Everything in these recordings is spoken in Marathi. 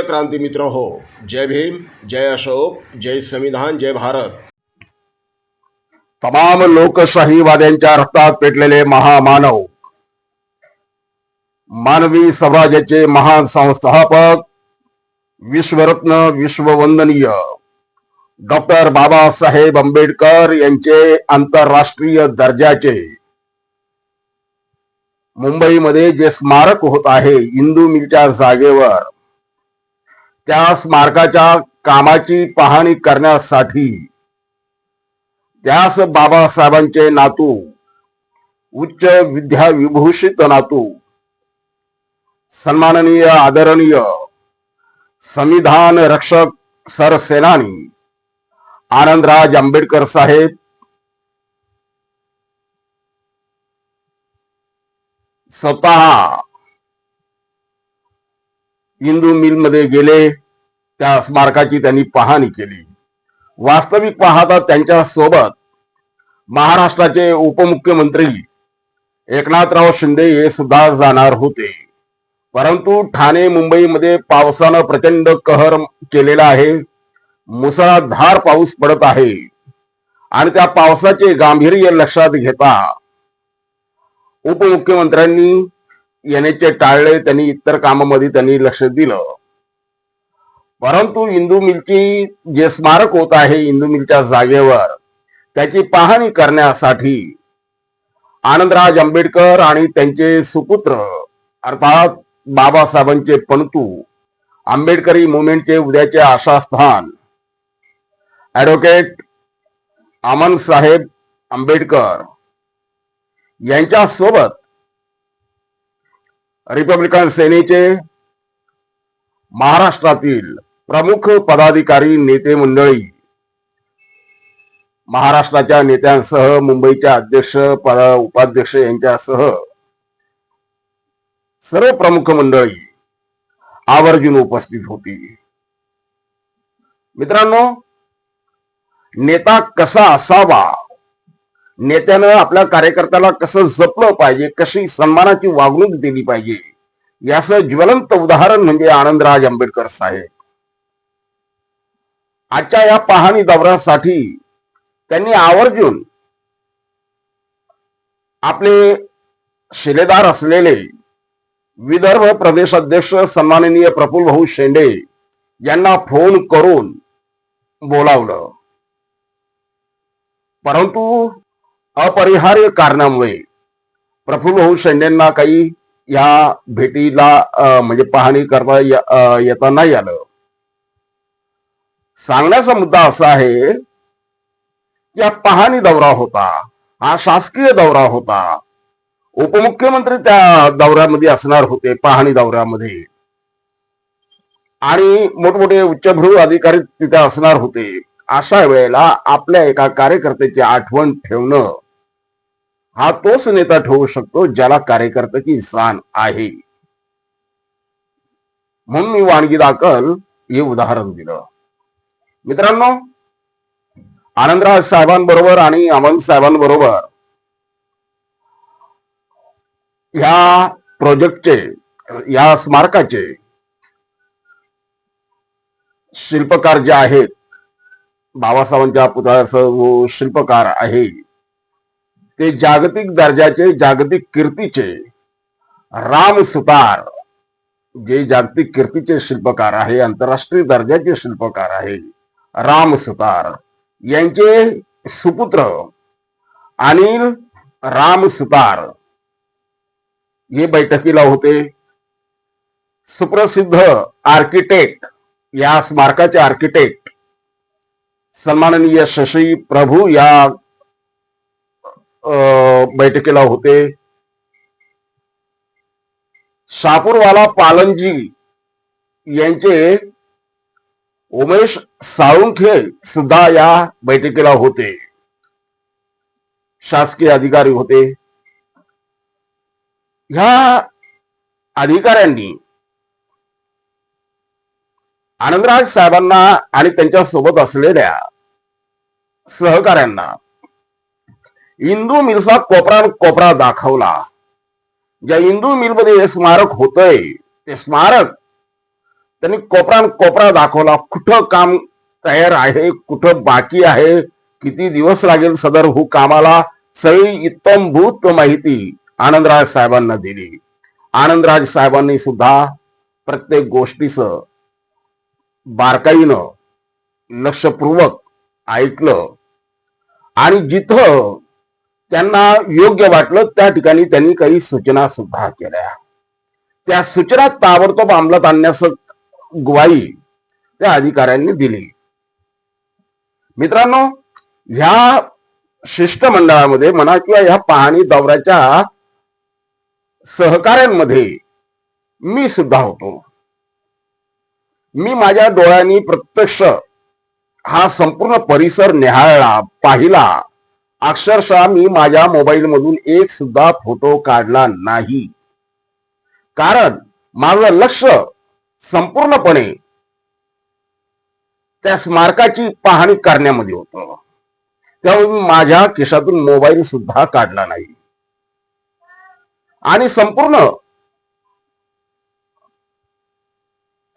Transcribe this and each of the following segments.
प्रिय क्रांती मित्र हो जय भीम जय अशोक जय संविधान जय भारत. तमाम लोकशाहीवाद्यांच्या रक्तात पेटलेले महामानव मानवी स्वराज्याचे महान संस्थापक विश्वरत्न विश्ववंदनीय डॉक्टर बाबासाहेब आंबेडकर यांचे आंतरराष्ट्रीय दर्जाचे. मुंबईमध्ये जे स्मारक होत आहे इंदू मिलच्या जागेवर त्या स्मारकाच्या कामाची पाहणी करण्यासाठी त्यास बाबासाहेबांचे नातू उच्च विद्या विभूषित नातू सन्माननीय आदरणीय संविधान रक्षक सरसेनानी आनंदराज आंबेडकर साहेब स्वतः हिंदू मिलमध्ये गेले त्या स्मारकाची त्यांनी पाहणी केली. वास्तविक पाहता त्यांच्यासोबत महाराष्ट्राचे उपमुख्यमंत्री एकनाथराव शिंदे हे सुद्धा जाणार होते. परंतु ठाणे मुंबईमध्ये पावसानं प्रचंड कहर केलेला आहे. मुसळधार पाऊस पडत आहे. आणि त्या पावसाचे गांभीर्य लक्षात घेता उपमुख्यमंत्र्यांनी येण्याचे टाळले त्यांनी इतर कामामध्ये त्यांनी लक्ष दिलं. परंतु इंदू मिलची जे स्मारक होत आहे इंदू मिलच्या जागेवर त्याची पाहणी करण्यासाठी आनंदराज आंबेडकर आणि त्यांचे सुपुत्र अर्थात बाबासाहेबांचे पणतू आंबेडकरी मुवमेंटचे उद्याचे आशास्थान ऍडव्होकेट आमन साहेब आंबेडकर यांच्या सोबत रिपब्लिकन सेनेचे महाराष्ट्रातील प्रमुख पदाधिकारी नेते मंडळी महाराष्ट्राच्या नेत्यांसह मुंबईच्या अध्यक्ष पद उपाध्यक्ष यांच्यासह सर्व प्रमुख मंडळी आवर्जून उपस्थित होती. मित्रांनो नेता कसा असावा नेत्यानं आपल्या कार्यकर्त्याला कसं जपलं पाहिजे कशी सन्मानाची वागणूक दिली पाहिजे याचं ज्वलंत उदाहरण म्हणजे आनंदराज आंबेडकर साहेब. आजच्या या पाहणी दौऱ्यासाठी त्यांनी आवर्जून आपले शिलेदार असलेले विदर्भ प्रदेश अध्यक्ष सन्माननीय प्रफुल्ल भाऊ शेंडे यांना फोन करून बोलावलं. परंतु अपरिहार्य कारणामुळे प्रफुल्ल भाऊ शेंडेंना काही या भेटीला म्हणजे पाहणी करता येता नाही आलं. सांगण्याचा मुद्दा असा आहे की हा पाहणी दौरा होता हा शासकीय दौरा होता. उपमुख्यमंत्री त्या दौऱ्यामध्ये असणार होते पाहणी दौऱ्यामध्ये. आणि मोठमोठे उच्चभ्रू अधिकारी तिथे असणार होते. अशा वेळेला आपल्या एका कार्यकर्त्याची आठवण ठेवणं हा तोच नेता ठेवू शकतो ज्याला कार्यकर्त्याची जाण आहे. म्हणून मी वाणगी दाखल हे उदाहरण दिलं. मित्रांनो आनंदराज साहेबांबरोबर आणि अमन साहेबांबरोबर या प्रोजेक्टचे या स्मारकाचे शिल्पकार जे आहेत बाबासाहेबांच्या पुतळ्याचं जो शिल्पकार आहे. ते जागतिक दर्जाचे जागतिक कीर्तीचे राम सुतार जे जागतिक कीर्तीचे शिल्पकार आहे आंतरराष्ट्रीय दर्जाचे शिल्पकार आहे राम सुतार. यांचे सुपुत्र अनिल राम सुतार हे बैठकीला होते. सुप्रसिद्ध आर्किटेक्ट या स्मारकाचे आर्किटेक्ट सन्माननीय शशी प्रभू या अं, बैठकीला होते. शापूरवाला पालनजी यांचे उमेश साळुंखे सुद्धा या बैठकीला होते. शासकीय अधिकारी होते. ह्या अधिकाऱ्यांनी आनंदराज साहेबांना आणि त्यांच्यासोबत असलेल्या सहकाऱ्यांना इंदू मिलचा कोपरा कोपरा दाखवला. ज्या इंदू मिलमध्ये हे स्मारक होतंय ते स्मारक त्यांनी कोपरा कोपरा दाखवला. कुठं काम तयार आहे कुठं बाकी आहे किती दिवस लागेल सदर हू कामाला सगळी इत्तमभूत माहिती आनंदराज साहेबांना दिली. आनंदराज साहेबांनी सुद्धा प्रत्येक गोष्टीचं बारकाईनं लक्षपूर्वक ऐकलं आणि जिथं त्यांना योग्य वाटलं त्या ठिकाणी त्यांनी काही सूचना सुद्धा केल्या. त्या सूचना ताबडतोब अंमलात आणण्यास ग्वाही त्या अधिकाऱ्यांनी दिली. मित्रांनो ह्या शिष्टमंडळामध्ये म्हणा किंवा ह्या पाहणी दौऱ्याच्या सहकाऱ्यांमध्ये मी सुद्धा होतो. मी माझ्या डोळ्यांनी प्रत्यक्ष हा संपूर्ण परिसर निहाळला पाहिला. अक्षरशः मी माझ्या मोबाईल मधून एक सुद्धा फोटो काढला नाही. कारण माझं लक्ष संपूर्णपणे त्या स्मारकाची पाहणी करण्यामध्ये होत. त्यामुळे मी माझ्या खिशातून मोबाईल सुद्धा काढला नाही. आणि संपूर्ण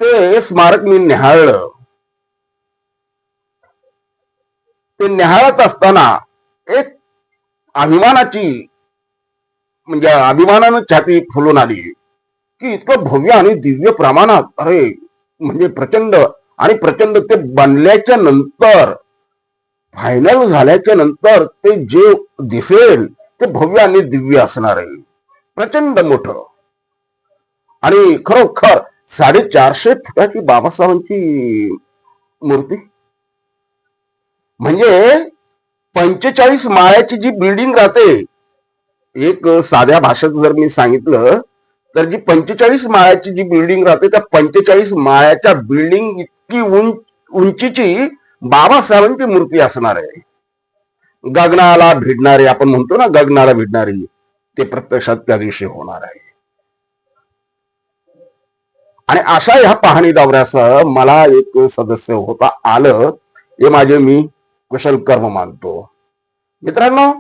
ते स्मारक मी न्याहाळलं. ते न्याहाळत असताना एक अभिमानाची म्हणजे अभिमानानं छाती फुलून आली की इतकं भव्य आणि दिव्य प्रमाणात अरे म्हणजे प्रचंड आणि प्रचंड ते बनल्याच्या नंतर फायनल झाल्याच्यानंतर ते जे दिसेल ते भव्य आणि दिव्य असणार आहे. प्रचंड मोठं. आणि खरोखर साडेचारशे फुटाची बाबासाहेबांची मूर्ती. म्हणजे पंचेचाळीस माळ्याची जी बिल्डिंग राहते एक साध्या भाषेत जर मी सांगितलं तर जी पंचेचाळीस माळ्याची जी बिल्डिंग राहते त्या पंचेचाळीस माळ्याच्या बिल्डिंग इतकी उंच उंचीची बाबासाहेबांची मूर्ती असणार आहे. गगनाला भिडणारी आपण म्हणतो ना गगनाला भिडणारी ते प्रत्यक्षात त्या दिवशी होणार आहे. आणि अशा ह्या पाहणी दौऱ्यासह मला एक सदस्य होता आलं. हे माझे मी कुशल कर्म मानतो. मित्रांनो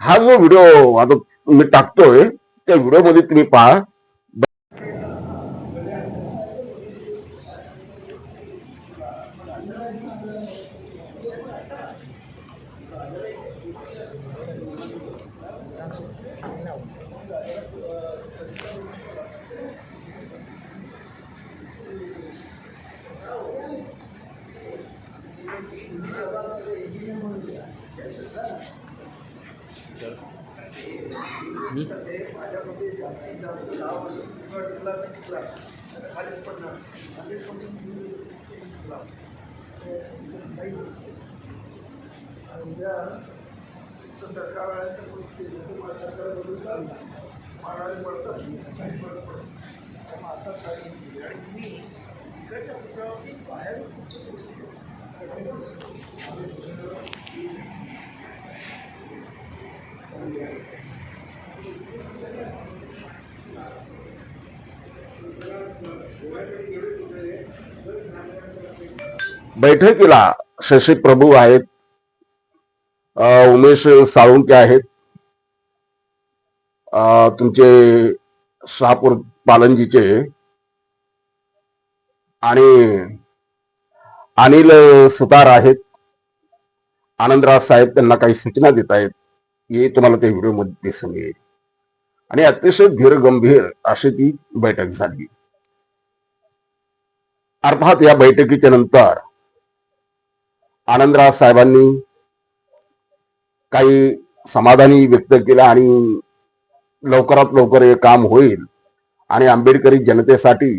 हा जो व्हिडिओ आता मी टाकतोय त्या तो सरकार आए तो सरकार बदलून मारायला पडतात काही फरक पडतो त्यामुळे आताच काळजी घेतली आणि तुम्ही इकडच्या पुतळावरती बाहेर खूप बैठकीला शशी प्रभू आहेत उमेश साळुंके आहेत अं, तुमचे शहापूर पालनजीचे आणि अनिल सुतार आहेत. आनंदराज साहेब त्यांना काही सूचना देत आहेत हे तुम्हाला त्या व्हिडिओमध्ये दिसून येईल आणि अतिशय धीर गंभीर अशी ती बैठक झाली. अर्थात या बैठकीच्या नंतर आनंदराज साहेबांनी काही समाधानी व्यक्त केलं आणि लवकरात लवकर हे काम होईल आणि आंबेडकरी जनतेसाठी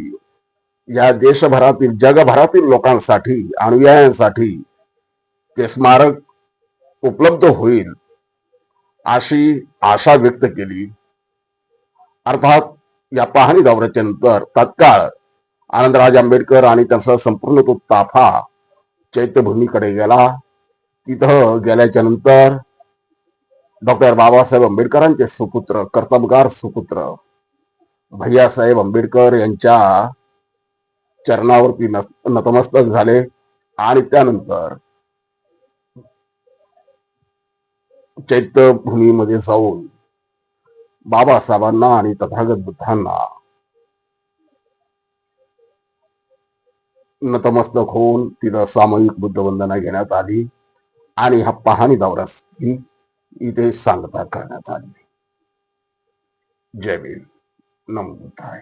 या देशभरातील जगभरातील लोकांसाठी अनुयायांसाठी ते स्मारक उपलब्ध होईल अशी आशा व्यक्त केली. अर्थात या पाहणी दौऱ्याच्या नंतर तत्काळ आनंदराज आंबेडकर आणि त्यांचा संपूर्ण तो ताफा चैत्यभूमीकडे गेला. तिथं गेल्याच्यानंतर डॉक्टर बाबासाहेब आंबेडकरांचे सुपुत्र कर्तबगार सुपुत्र भैयासाहेब आंबेडकर यांच्या चरणावरती नतमस्तक झाले आणि त्यानंतर चैत्यभूमीमध्ये जाऊन बाबासाहेबांना आणि तथागत बुद्धांना नतमस्तक होऊन तिथं सामूहिक बुद्धवंदना घेण्यात आली आणि हा पाहणी दौऱ्यास इथे सांगता करण्यात आली. जय भीम. नमो बुद्धाय.